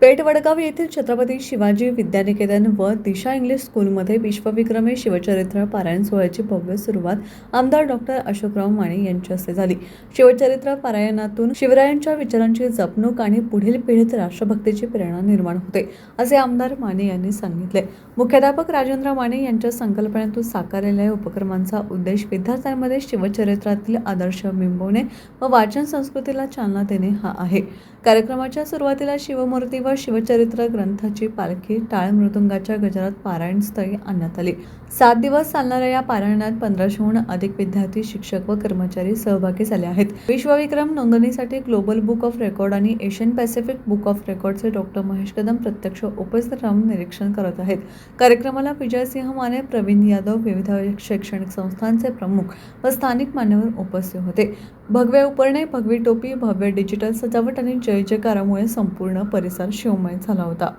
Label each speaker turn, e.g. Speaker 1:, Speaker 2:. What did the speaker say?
Speaker 1: पेठ वडगाव येथील छत्रपती शिवाजी विद्यानिकेतन व दिशा इंग्लिश स्कूलमध्ये विश्वविक्रमी शिवचरित्र पारायण सोहळ्याची भव्य सुरुवात आमदार डॉक्टर अशोकराव माने यांच्या हस्ते झाली. शिवचरित्र पारायणातून शिवरायांच्या विचारांची जपणूक आणि पुढील पिढीत राष्ट्रभक्तीची प्रेरणा निर्माण होते असे आमदार माने यांनी सांगितले. मुख्याध्यापक राजेंद्र माने यांच्या संकल्पनेतून साकारलेल्या या उपक्रमांचा उद्देश विद्यार्थ्यांमध्ये शिवचरित्रातील आदर्श बिंबवणे व वाचन संस्कृतीला चालना देणे हा आहे. कार्यक्रमाच्या सुरुवातीला शिवमूर्ती व शिवचरित्र ग्रंथाची पालखी टाळ मृदुंगाच्या गजरात पारायणस्थळी आणण्यात आली. सात दिवस चालणाऱ्या या पारायणात पंधराशेहून अधिक विद्यार्थी शिक्षक व कर्मचारी सहभागी झाले आहेत. विश्वविक्रम नोंदणीसाठी ग्लोबल बुक ऑफ रेकॉर्ड आणि एशियन पॅसिफिक बुक ऑफ रेकॉर्डचे डॉक्टर महेश कदम प्रत्यक्ष उपस्थित राहून निरीक्षण करत आहेत. कार्यक्रमाला विजयसिंह माने प्रवीण यादव विविध शैक्षणिक संस्थांचे प्रमुख व स्थानिक मान्यवर उपस्थित होते. भगवे उपरणे भगवी टोपी भव्य डिजिटल सजावट आणि जय जयकारामुळे संपूर्ण परिसर शिवमय झाला होता